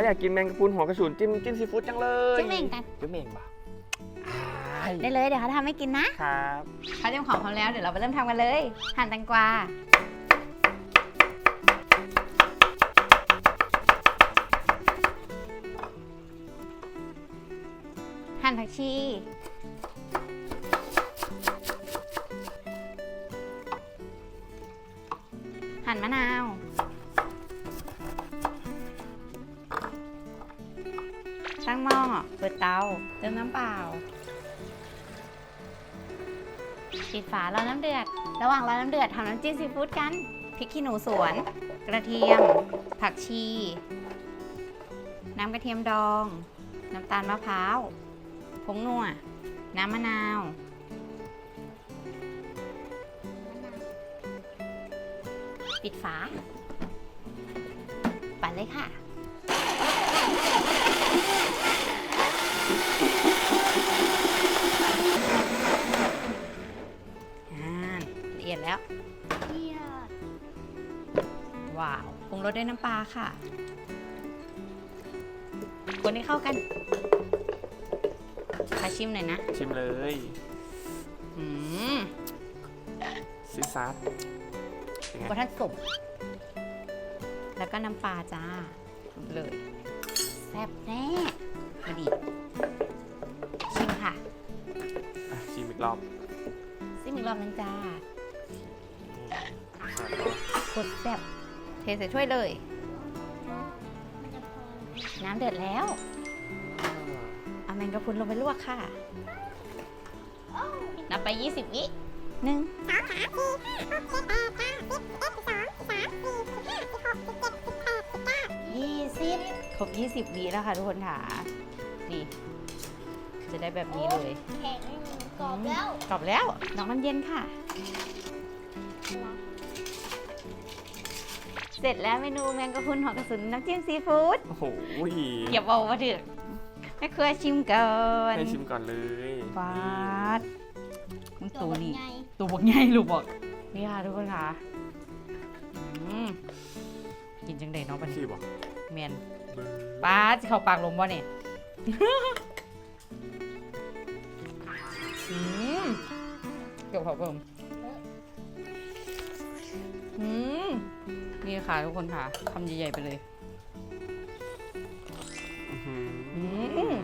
เขาอยากกินแมงกะพรุนหัวกระสุนจิ้มจิ้มซีฟู้ดจังเลยจิ้มเองกันจิ้มเองปะอ้ายได้เลยเดี๋ยวเขาทำให้กินนะครับเขาเตรียมของพร้อมแล้วเดี๋ยวเราไปเริ่มทำกันเลย หั่นแตงกวาหั่นผักชีหั่นมะนาว ตั้งหม้อ เปิดเตา เติมน้ำเปล่า ปิดฝารอน้ำเดือด ระหว่างรอน้ำเดือดทำน้ำจิ้มซีฟู้ดกัน พริกขี้หนูสวน กระเทียม ผักชี น้ำกระเทียมดอง น้ำตาลมะพร้าว ผงนัว น้ำมะนาว ปิดฝา ปั่นเลยค่ะ ละเอียดแล้วว้าวปรุงรสด้วยน้ำปลาค่ะ คนให้เข้ากันขอชิมหน่อยนะ ชิมเลยอืมซิซัสเป็นไงกระทัดสมแล้วก็น้ำปลาจ้าเลย แซ่บแน่มาดีชิมค่ะ อะชิมอีกรอบ ซิมอีกรอบนึงจ้าอะก ดแซ่บเทใส่ถ้วยเลย น้ำเดือดแล้ว เอาแมงกะพรุนลงไปลวกค่ะ นับไป 20 วิหนึ่งยี่สิบครบ20วิแล้วค่ะทุกคนค่ะ นี่ จะได้แบบนี้เลยแข็งกรอบแล้ว กรอบแล้ว น้องมันเย็นค่ะ เสร็จแล้วเมนูแมงกะพรุนหัวกระสุนน้ำจิ้มซีฟู้ดโอ้โหอย่าบอกว่าถึกแม่ครัวชิมก่อนให้ชิมก่อนเลยฟาดมึงตัตัววนี้นี้ตัวบอกใหญ่ลูกบอกนี่ค่ะทุกคนค่ะอืมกินจังไดเนาะบัดนี่นี้บอกแมนปาดสิเข้าปากลมบ่เนี่ยอืมเกี่ยวเขาเพิ่ม ค่ะทุกคนค่ะคำใหญ่ๆไปเลยอื้อหืออืม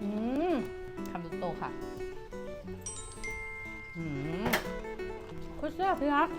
อืมคำโตๆค่ะ อืมคุณแซ่บพี่รัก